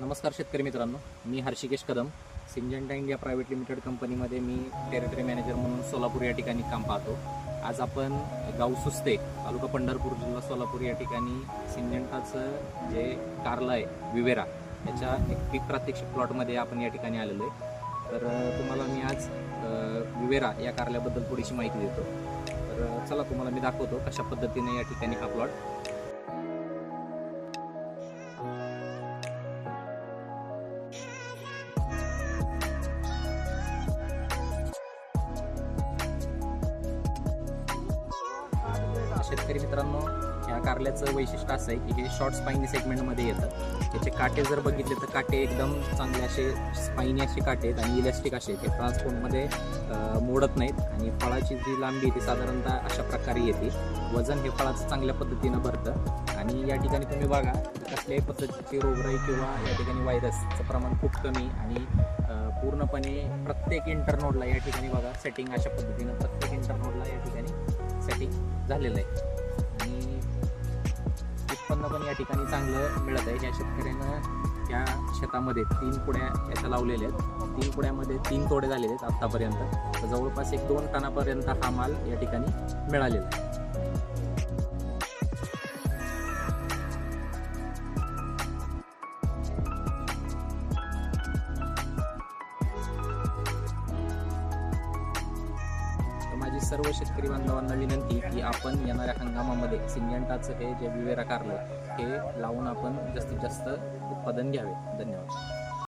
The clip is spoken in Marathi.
नमस्कार शेतकरी मित्रांनो मी Hrishikesh Kadam. Syngenta India private limited कंपनीमध्ये मी टेरिटरी मॅनेजर म्हणून सोलापूर या ठिकाणी काम पाहतो. आज आपण गाव सुस्ते तालुका पंढरपूर जिल्हा सोलापूर या ठिकाणी सिंजंटाचं जे कारलं आहे विवेरा याच्या एक पीक प्रात्यक्षिक प्लॉटमध्ये आपण या ठिकाणी आलेलो आहे. तर तुम्हाला मी आज विवेरा या कारल्याबद्दल थोडीशी माहिती देतो. तर चला तुम्हाला मी दाखवतो कशा पद्धतीने या ठिकाणी हा प्लॉट शेतकरी मित्रांनो या कारल्याचं वैशिष्ट्य असं आहे की हे शॉर्ट स्पाईनी सेगमेंटमध्ये येतं. त्याचे काटे जर बघितले तर काटे एकदम चांगले असे स्पाईनी असे काटे आहेत आणि इलॅस्टिक असे आहेत. ते ट्रान्सपोर्टमध्ये मोडत नाहीत आणि फळाची जी लांबी आहे ती साधारणतः अशा प्रकारे येते. वजन हे फळाचं चांगल्या पद्धतीनं भरतं. आणि या ठिकाणी तुम्ही बघा कसल्याही पद्धतीची रोगराई किंवा या ठिकाणी व्हायरसचं प्रमाण खूप कमी आणि पूर्णपणे प्रत्येक इंटरनोडला या ठिकाणी बघा सेटिंग अशा पद्धतीनं प्रत्येक इंटरनोडला या ठिकाणी सेटिंग झालेलं आहे. आणि उत्पन्न पण या ठिकाणी चांगलं मिळत आहे. या शेतकऱ्यानं या शेतामध्ये तीन पुड्या याच्या लावलेल्या आहेत. तीन पुड्यामध्ये तीन तोडे झालेले आहेत आत्तापर्यंत जवळपास एक दोन टनापर्यंत हा माल या ठिकाणी मिळालेला आहे. माझी सर्व शेतकरी बांधवांना विनंती की आपण येणाऱ्या हंगामामध्ये सिंजंटाचं हे जे विवेरा कारलं हे लावून आपण जास्तीत जास्त उत्पादन घ्यावे. धन्यवाद.